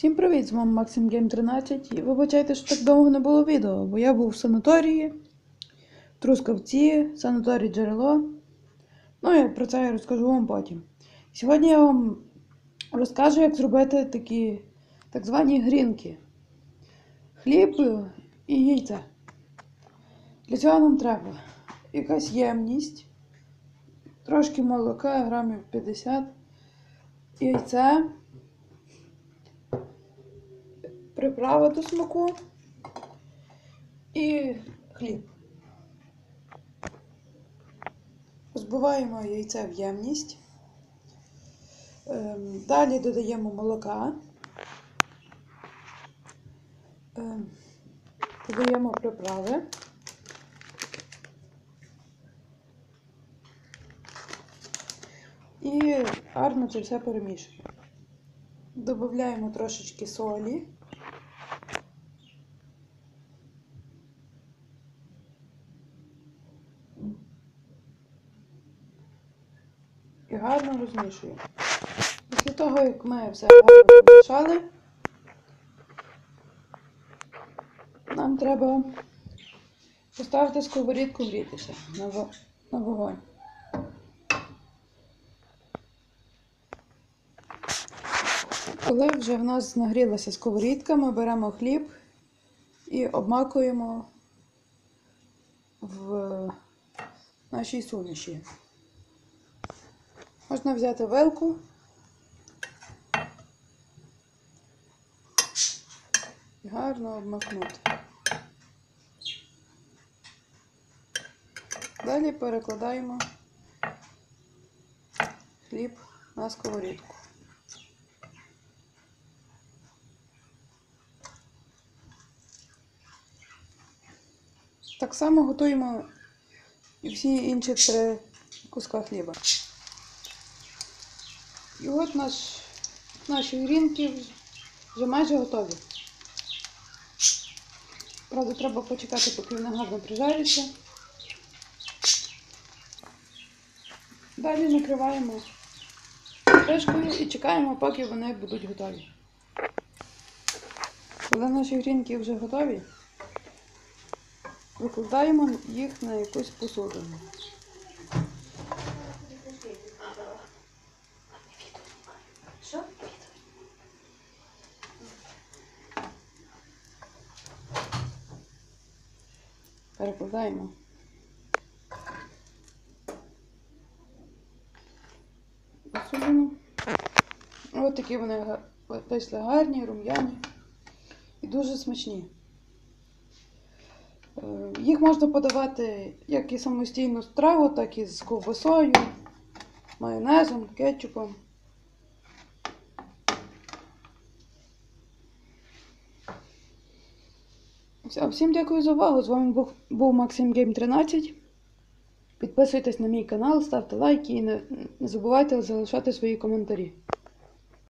Всім привіт! З вами Максим Гейм 13. І вибачайте, що так довго не було відео, бо я був в санаторії, Трускавці, санаторій джерело. Ну, я про це я розкажу вам потім. Сьогодні я вам розкажу, як зробити такі так звані грінки. Хліб і яйце. Для цього нам треба якась ємність, трошки молока, грамів 50, яйце приправа до смаку і хліб. Збиваємо яйце в ємність. Ем, Далі додаємо молока. Ем, Додаємо приправи. І гарно це все перемішуємо. Додаємо трошечки солі. Гарно розмішуємо. Після того, як ми все гарно помішали, нам треба поставити сковорідку грітися на вогонь. Коли вже в нас нагрілася сковорідка, ми беремо хліб і обмакуємо в нашій суміші. Можна взяти вилку. І гарно обмакнути. Далі перекладаємо хліб на сковорідку. Так само готуємо і всі інші три куска хліба. І от наш, наші грінки вже майже готові. Правда, треба почекати, поки вони гарно прижаряться. Далі накриваємо кришкою і чекаємо, поки вони будуть готові. Коли наші грінки вже готові, викладаємо їх на якусь посудину. Перекладаємо. Посудину. Ось такі вони вийшли гарні, рум'яні і дуже смачні. Е, Їх можна подавати як і самостійну страву, так і з ковбасою, майонезом, кетчупом. Все, всім дякую за увагу. З вами був, був Максим Гейм 13. Підписуйтесь на мій канал, ставте лайки і не, не забувайте залишати свої коментарі.